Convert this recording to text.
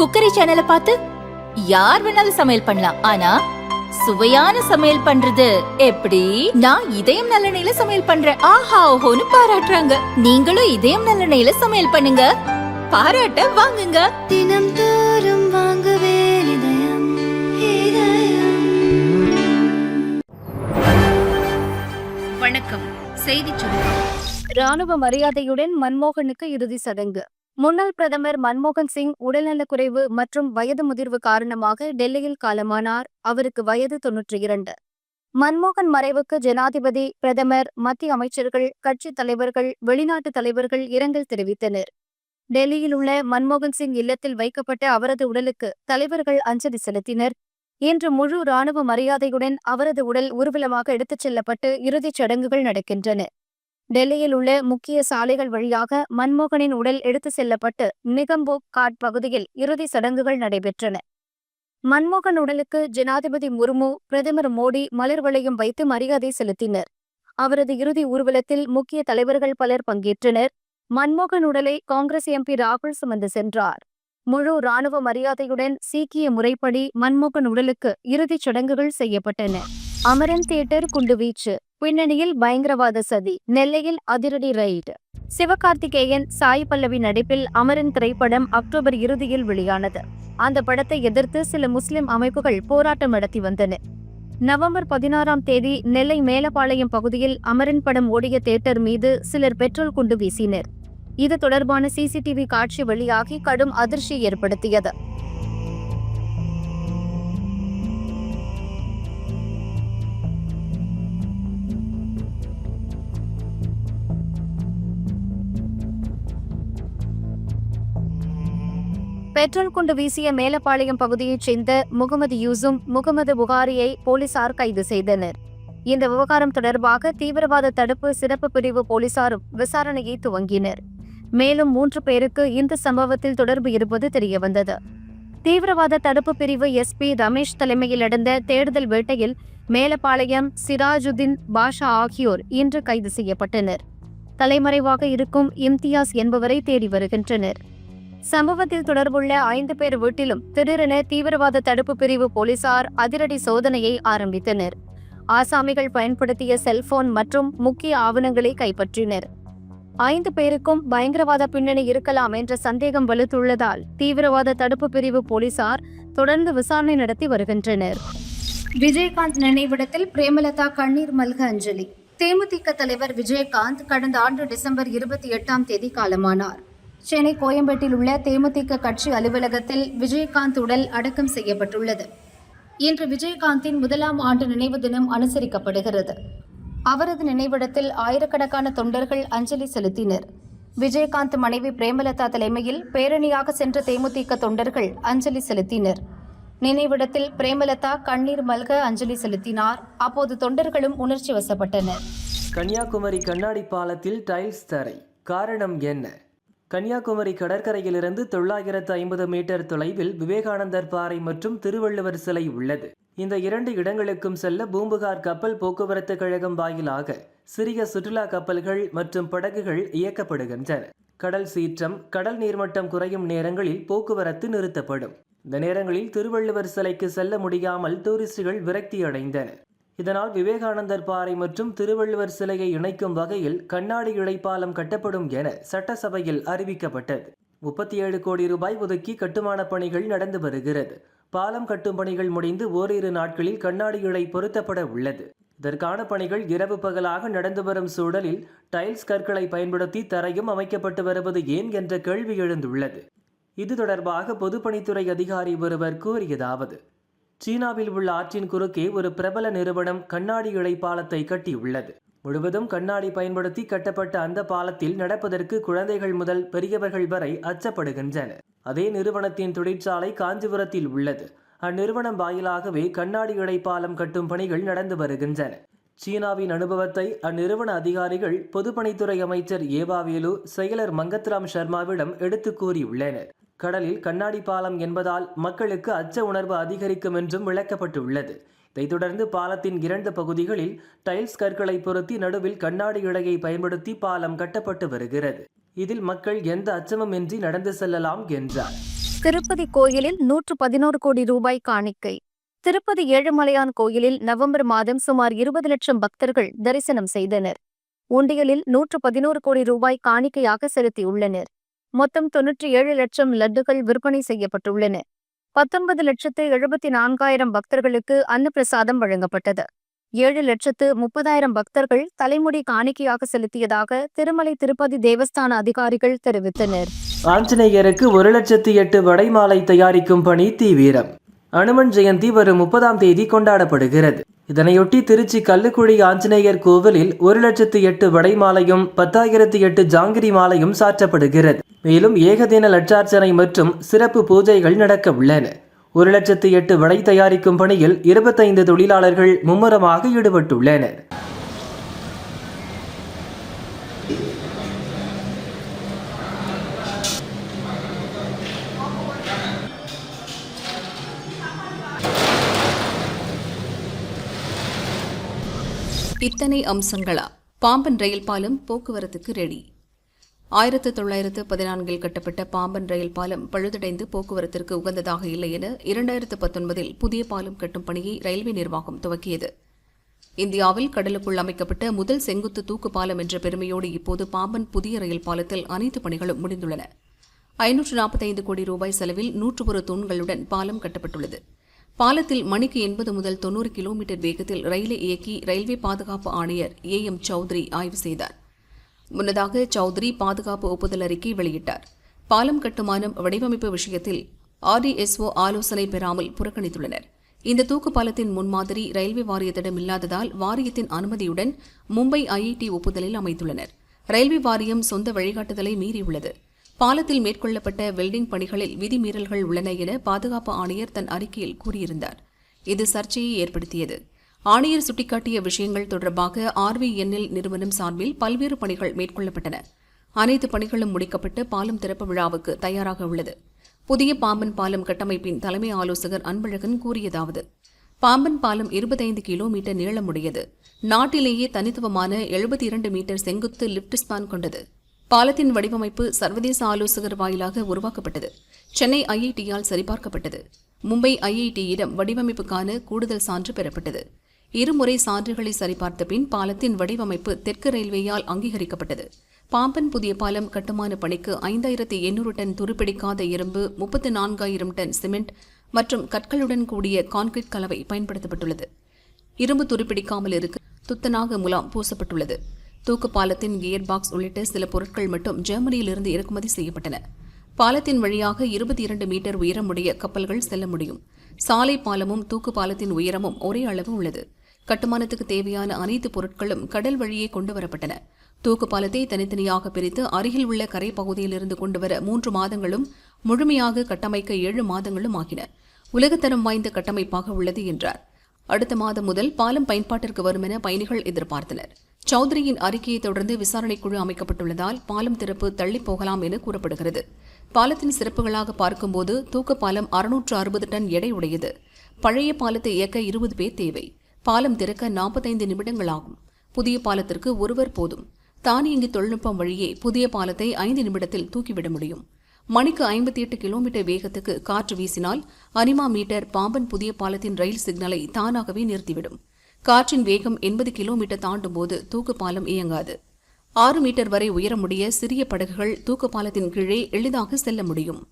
Cookery சேனலை பார்த்து யார் வேணாலும் சமையல் பண்ணலாம். ஆனா சுவையான சமையல் பண்றது எப்படி? நான் இதயம் நல்லெண்ணெயில சமையல் பண்றேன். ஆஹா ஓஹோன்னு பாராட்டுறாங்க. நீங்களும் இதயம் நல்லெண்ணெயில சமையல் பண்ணுங்க. பாராட்ட வாங்குங்க. தினம் தோறும் வாங்குவே இதயம் இதயம். வணக்கம். செய்திச் சுருக்கம் ராணுவ மரியாதையுடன் மன்மோகனுக்கு இறுதி சடங்கு. முன்னாள் பிரதமர் மன்மோகன் சிங் உடல்நலக்குறைவு மற்றும் வயது முதிர்வு காரணமாக டெல்லியில் காலமானார். அவருக்கு வயது தொன்னூற்றி இரண்டு. மன்மோகன் மறைவுக்கு ஜனாதிபதி பிரதமர் மத்திய அமைச்சர்கள் கட்சித் தலைவர்கள் வெளிநாட்டு தலைவர்கள் இரங்கல் தெரிவித்தனர். டெல்லியில் உள்ள மன்மோகன் சிங் இல்லத்தில் வைக்கப்பட்ட அவரது உடலுக்கு தலைவர்கள் அஞ்சலி செலுத்தினர். இன்று முழு ராணுவ மரியாதையுடன் அவரது உடல் ஊர்வலமாக எடுத்துச் செல்லப்பட்டு இறுதிச் சடங்குகள் நடக்கின்றன. டெல்லியில் உள்ள முக்கிய சாலைகள் வழியாக மன்மோகனின் உடல் எடுத்து செல்லப்பட்டு நிகம்போ காட் பகுதியில் இறுதி சடங்குகள் நடைபெற்றன. மன்மோகன் உடலுக்கு ஜனாதிபதி முர்மு பிரதமர் மோடி மலர் வளையம் வைத்து மரியாதை செலுத்தினர். அவரது இறுதி ஊர்வலத்தில் முக்கிய தலைவர்கள் பலர் பங்கேற்றனர். மன்மோகன் உடலை காங்கிரஸ் எம்பி ராகுல் சுமந்து சென்றார். முழு ராணுவ மரியாதையுடன் சீக்கிய முறைப்படி மன்மோகன் உடலுக்கு இறுதிச் சடங்குகள் செய்யப்பட்டன. அமரன் தியேட்டர் குண்டுவீச்சு பின்னணியில் பயங்கரவாத சதி. நெல்லையில் அதிரடி ரைடு சிவகார்த்திகேயன் சாய் பல்லவி நடிப்பில் அமரன் திரைப்படம் அக்டோபர் இறுதியில் வெளியானது. அந்த படத்தை எதிர்த்து சில முஸ்லிம் அமைப்புகள் போராட்டம் நடத்தி வந்தன. நவம்பர் பதினாறாம் தேதி நெல்லை மேலப்பாளையம் பகுதியில் அமரன் படம் ஓடிய தியேட்டர் மீது சிலர் பெட்ரோல் குண்டு வீசினர். இது தொடர்பான சிசிடிவி காட்சி வெளியாகி கடும் அதிர்ச்சி ஏற்படுத்தியது. பெட்ரோல் குண்டு வீசிய மேலப்பாளையம் பகுதியைச் சேர்ந்த முகமது யூசும் முகமது புகாரியை போலீசார் கைது செய்தனர். இந்த விவகாரம் தொடர்பாக தீவிரவாத தடுப்பு சிறப்பு பிரிவு போலீசாரும் விசாரணையை துவங்கினர். மேலும் மூன்று பேருக்கு இந்த சம்பவத்தில் தொடர்பு இருப்பது தெரியவந்தது. தீவிரவாத தடுப்பு பிரிவு எஸ்பி ரமேஷ் தலைமையில் நடந்த தேடுதல் வேட்டையில் மேலப்பாளையம் சிராஜுதீன் பாஷா ஆகியோர் இன்று கைது செய்யப்பட்டனர். தலைமறைவாக இருக்கும் இம்தியாஸ் என்பவரை தேடி வருகின்றனர். சம்பவத்தில் தொடர்புள்ள ஐந்து பேர் வீட்டிலும் திடீரென தீவிரவாத தடுப்பு பிரிவு போலீசார் அதிரடி சோதனையை ஆரம்பித்தனர். ஆசாமிகள் பயன்படுத்திய செல்போன் மற்றும் முக்கிய ஆவணங்களை கைப்பற்றினர். ஐந்து பேருக்கும் பயங்கரவாத பின்னணி இருக்கலாம் என்ற சந்தேகம் வலுத்துள்ளதால் தீவிரவாத தடுப்பு பிரிவு போலீசார் தொடர்ந்து விசாரணை நடத்தி வருகின்றனர். விஜயகாந்த் நினைவிடத்தில் பிரேமலதா கண்ணீர் மல்க அஞ்சலி. தேமுதிக தலைவர் விஜயகாந்த் கடந்த ஆண்டு டிசம்பர் இருபத்தி எட்டாம் தேதி காலமானார். சென்னை கோயம்பேட்டில் உள்ள தேமுதிக கட்சி அலுவலகத்தில் விஜயகாந்த் உடல் அடக்கம் செய்யப்பட்டுள்ளது. இன்று விஜயகாந்தின் முதலாம் ஆண்டு நினைவு தினம் அனுசரிக்கப்படுகிறது. அவரது நினைவிடத்தில் ஆயிரக்கணக்கான தொண்டர்கள் அஞ்சலி செலுத்தினர். விஜயகாந்த் மனைவி பிரேமலதா தலைமையில் பேரணியாக சென்ற தேமுதிக தொண்டர்கள் அஞ்சலி செலுத்தினர். நினைவிடத்தில் பிரேமலதா கண்ணீர் மல்க அஞ்சலி செலுத்தினார். அப்போது தொண்டர்களும் உணர்ச்சி வசப்பட்டனர். கன்னியாகுமரி கண்ணாடி பாலத்தில் டைல்ஸ் தரை. காரணம் என்ன? கன்னியாகுமரி கடற்கரையிலிருந்து தொள்ளாயிரத்து ஐம்பது மீட்டர் தொலைவில் விவேகானந்தர் பாறை மற்றும் திருவள்ளுவர் சிலை உள்ளது. இந்த இரண்டு இடங்களுக்கும் செல்ல பூம்புகார் கப்பல் போக்குவரத்து கழகம் வாயிலாக சிறிய சுற்றுலா கப்பல்கள் மற்றும் படகுகள் இயக்கப்படுகின்றன. கடல் சீற்றம் கடல் நீர்மட்டம் குறையும் நேரங்களில் போக்குவரத்து நிறுத்தப்படும். இந்த நேரங்களில் திருவள்ளுவர் சிலைக்கு செல்ல முடியாமல் டூரிஸ்டுகள் விரக்தி அடைந்தனர் இதனால் விவேகானந்தர் பாறை மற்றும் திருவள்ளுவர் சிலையை இணைக்கும் வகையில் கண்ணாடி இழைப்பாலம் கட்டப்படும் என சட்டசபையில் அறிவிக்கப்பட்டது. முப்பத்தி ஏழு கோடி ரூபாய் ஒதுக்கி கட்டுமான பணிகள் நடந்து வருகிறது. பாலம் கட்டும் பணிகள் முடிந்து ஓரிரு நாட்களில் கண்ணாடி இழை பொருத்தப்பட உள்ளது. இதற்கான பணிகள் இரவு பகலாக நடந்து வரும் சூழலில் டைல்ஸ் கற்களை பயன்படுத்தி தரையும் அமைக்கப்பட்டு வருவது ஏன் என்ற கேள்வி எழுந்துள்ளது. இது தொடர்பாக பொதுப்பணித்துறை அதிகாரி ஒருவர் கூறியதாவது சீனாவில் உள்ள ஆற்றின் குறுக்கே ஒரு பிரபல நிறுவனம் கண்ணாடி இழை பாலத்தை கட்டியுள்ளது. முழுவதும் கண்ணாடி பயன்படுத்தி கட்டப்பட்ட அந்த பாலத்தில் நடப்பதற்கு குழந்தைகள் முதல் பெரியவர்கள் வரை அச்சப்படுகின்றனர். அதே நிறுவனத்தின் தொழிற்சாலை காஞ்சிபுரத்தில் உள்ளது. அந்நிறுவனம் வாயிலாகவே கண்ணாடி இழை பாலம் கட்டும் பணிகள் நடந்து வருகின்றன. சீனாவின் அனுபவத்தை அந்நிறுவன அதிகாரிகள் பொதுப்பணித்துறை அமைச்சர் ஏவாவேலு செயலர் மங்கத்ராம் சர்மாவிடம் எடுத்து கூறியுள்ளனர். கடலில் கண்ணாடி பாலம் என்பதால் மக்களுக்கு அச்ச உணர்வு அதிகரிக்கும் என்றும் விளக்கப்பட்டுள்ளது. இதைத் தொடர்ந்து பாலத்தின் இரண்டு பகுதிகளில் டைல்ஸ் கற்களை பொருத்தி நடுவில் கண்ணாடி இழையை பயன்படுத்தி பாலம் கட்டப்பட்டு வருகிறது. இதில் மக்கள் எந்த அச்சமுமின்றி நடந்து செல்லலாம் என்றார். திருப்பதி கோயிலில் நூற்று பதினோரு கோடி ரூபாய் காணிக்கை. திருப்பதி ஏழுமலையான் கோயிலில் நவம்பர் மாதம் சுமார் இருபது லட்சம் பக்தர்கள் தரிசனம் செய்தனர். உண்டியலில் நூற்று பதினோரு கோடி ரூபாய் காணிக்கையாக செலுத்தியுள்ளனர். மொத்தம் தொன்னூற்றி ஏழு லட்சம் லட்டுகள் விற்பனை செய்யப்பட்டுள்ளன. பத்தொன்பது லட்சத்து எழுபத்தி நான்காயிரம் பக்தர்களுக்கு அன்னப்பிரசாதம் வழங்கப்பட்டது. ஏழு லட்சத்து முப்பதாயிரம் பக்தர்கள் தலைமுடி காணிக்கையாக செலுத்தியதாக திருமலை திருப்பதி தேவஸ்தான அதிகாரிகள் தெரிவித்தனர். ஆஞ்சநேயருக்கு ஒரு லட்சத்து எட்டு வடைமாலை தயாரிக்கும் பணி தீவிரம். அனுமன் ஜெயந்தி வரும் முப்பதாம் தேதி கொண்டாடப்படுகிறது. இதனையொட்டி திருச்சி கல்லுக்குழி ஆஞ்சநேயர் கோவிலில் ஒரு லட்சத்து எட்டு வடை மாலையும் பத்தாயிரத்து எட்டு ஜாங்கிரி மாலையும் சாற்றப்படுகிறது. மேலும் ஏகதின லட்சார்ச்சனை மற்றும் சிறப்பு பூஜைகள் நடக்க உள்ளன. ஒரு லட்சத்து எட்டு வடை தயாரிக்கும் பணியில் இருபத்தைந்து தொழிலாளர்கள் மும்முரமாக ஈடுபட்டுள்ளனர். இத்தனை அம்சங்களா? பாம்பன் ரயில் பாலம் போக்குவரத்துக்கு ரெடி ஆயிரத்து தொள்ளாயிரத்து பதினான்கில் கட்டப்பட்ட பாம்பன் ரயில் பாலம் பழுதடைந்து போக்குவரத்திற்கு உகந்ததாக இல்லை என இரண்டாயிரத்து பத்தொன்பதில் புதிய பாலம் கட்டும் பணியை ரயில்வே நிர்வாகம் துவக்கியது. இந்தியாவில் கடலுக்குள் அமைக்கப்பட்ட முதல் செங்குத்து தூக்கு பாலம் என்ற பெருமையோடு இப்போது பாம்பன் புதிய ரயில் பாலத்தில் அனைத்து பணிகளும் முடிந்துள்ளன. ஐநூற்று நாற்பத்தைந்து கோடி ரூபாய் செலவில் நூற்று ஒரு தூண்களுடன் பாலம் கட்டப்பட்டுள்ளது. பாலத்தில் மணிக்கு எண்பது முதல் தொண்ணூறு கிலோமீட்டர் வேகத்தில் ரயிலை இயக்கி ரயில்வே பாதுகாப்பு ஆணையர் ஏ எம் சௌத்ரி ஆய்வு செய்தார். முன்னதாக சௌத்ரி பாதுகாப்பு ஒப்புதல் அறிக்கை வெளியிட்டார். பாலம் கட்டுமானம் வடிவமைப்பு விஷயத்தில் ஆர்டிஎஸ்ஓ ஆலோசனை பெறாமல் புறக்கணித்துள்ளனர். இந்த தூக்கு பாலத்தின் முன்மாதிரி ரயில்வே வாரியத்திடம் இல்லாததால் வாரியத்தின் அனுமதியுடன் மும்பை ஐஐடி ஒப்புதலில் அமைத்துள்ளனர். ரயில்வே வாரியம் சொந்த வழிகாட்டுதலை மீறியுள்ளது. பாலத்தில் மேற்கொள்ளப்பட்ட வெல்டிங் பணிகளில் விதிமீறல்கள் உள்ளன என பாதுகாப்பு ஆணையர் தன் அறிக்கையில் கூறியிருந்தார். இது சர்ச்சையை ஏற்படுத்தியது. ஆணையர் சுட்டிக்காட்டிய விஷயங்கள் தொடர்பாக ஆர்விஎன்எல் நிறுவனம் சார்பில் பல்வேறு பணிகள் மேற்கொள்ளப்பட்டன. அனைத்து பணிகளும் முடிக்கப்பட்டு பாலம் திறப்பு விழாவுக்கு தயாராக உள்ளது. புதிய பாம்பன் பாலம் கட்டமைப்பின் தலைமை ஆலோசகர் அன்பழகன் கூறியதாவது பாம்பன் பாலம் இருபத்தைந்து கிலோமீட்டர் நீளமுடையது. நாட்டிலேயே தனித்துவமான எழுபத்தி இரண்டு மீட்டர் செங்குத்து லிப்ட் ஸ்பான் கொண்டது. பாலத்தின் வடிவமைப்பு சர்வதேச ஆலோசகர் வாயிலாக உருவாக்கப்பட்டது. சென்னை ஐஐடியால் சரிபார்க்கப்பட்டது. மும்பை ஐஐடியிடம் வடிவமைப்புக்கான கூடுதல் சான்று பெறப்பட்டது. இருமுறை சான்றுகளை சரிபார்த்த பின் பாலத்தின் வடிவமைப்பு தெற்கு ரயில்வேயால் அங்கீகரிக்கப்பட்டது. பாம்பன் புதிய பாலம் கட்டுமான பணிக்கு ஐந்தாயிரத்தி எண்ணூறு டன் துருப்பிடிக்காத இரும்பு முப்பத்து நான்காயிரம் டன் சிமெண்ட் மற்றும் கற்களுடன் கூடிய கான்கிரீட் கலவை பயன்படுத்தப்பட்டுள்ளது. இரும்பு துருப்பிடிக்காமல் இருக்க துத்தநாக முலாம் பூசப்பட்டுள்ளது. தூக்கு பாலத்தின் கியர் பாக்ஸ் உள்ளிட்ட சில பொருட்கள் மட்டும் ஜெர்மனியிலிருந்து இறக்குமதி செய்யப்பட்டன. பாலத்தின் வழியாக இருபத்தி இரண்டு மீட்டர் உயரமுடைய கப்பல்கள் செல்ல முடியும். சாலை பாலமும் தூக்கு பாலத்தின் உயரமும் ஒரே அளவு உள்ளது. கட்டுமானத்துக்கு தேவையான அனைத்து பொருட்களும் கடல் வழியே கொண்டு வரப்பட்டன தூக்கு பாலத்தை தனித்தனியாக பிரித்து அருகில் உள்ள கரை பகுதியிலிருந்து கொண்டுவர மூன்று மாதங்களும் முழுமையாக கட்டமைக்க ஏழு மாதங்களும் ஆகின. உலகத்தரம் வாய்ந்த கட்டமைப்பாக உள்ளது என்றார். அடுத்த மாதம் முதல் பாலம் பயன்பாட்டிற்கு வரும் என பயணிகள் எதிர்பார்த்தனர். சௌத்ரியின் அறிக்கையை தொடர்ந்து விசாரணைக்குழு அமைக்கப்பட்டுள்ளதால் பாலம் திறப்பு தள்ளிப் போகலாம் என கூறப்படுகிறது. பாலத்தின் சிறப்புகளாக பார்க்கும்போது தூக்க பாலம் அறுநூற்று அறுபது டன் எடை உடையது. பழைய பாலத்தை இயக்க இருபது பேர் தேவை. பாலம் திறக்க நாற்பத்தைந்து நிமிடங்கள் ஆகும் புதிய பாலத்திற்கு ஒருவர் போதும். தானியங்கி தொழில்நுட்பம் வழியே புதிய பாலத்தை ஐந்து நிமிடத்தில் தூக்கிவிட முடியும். மணிக்கு ஐம்பத்தி எட்டு கிலோமீட்டர் வேகத்துக்கு காற்று வீசினால் அனிமா மீட்டர் பாம்பன் புதிய பாலத்தின் ரயில் சிக்னலை தானாகவே நிறுத்திவிடும். காற்றின் வேகம் எண்பது கிலோமீட்டர் தாண்டும் போது தூக்குப்பாலம் இயங்காது. ஆறு மீட்டர் வரை உயரமுடைய சிறிய படகுகள் தூக்குப்பாலத்தின் கீழே எளிதாக செல்ல முடியும்.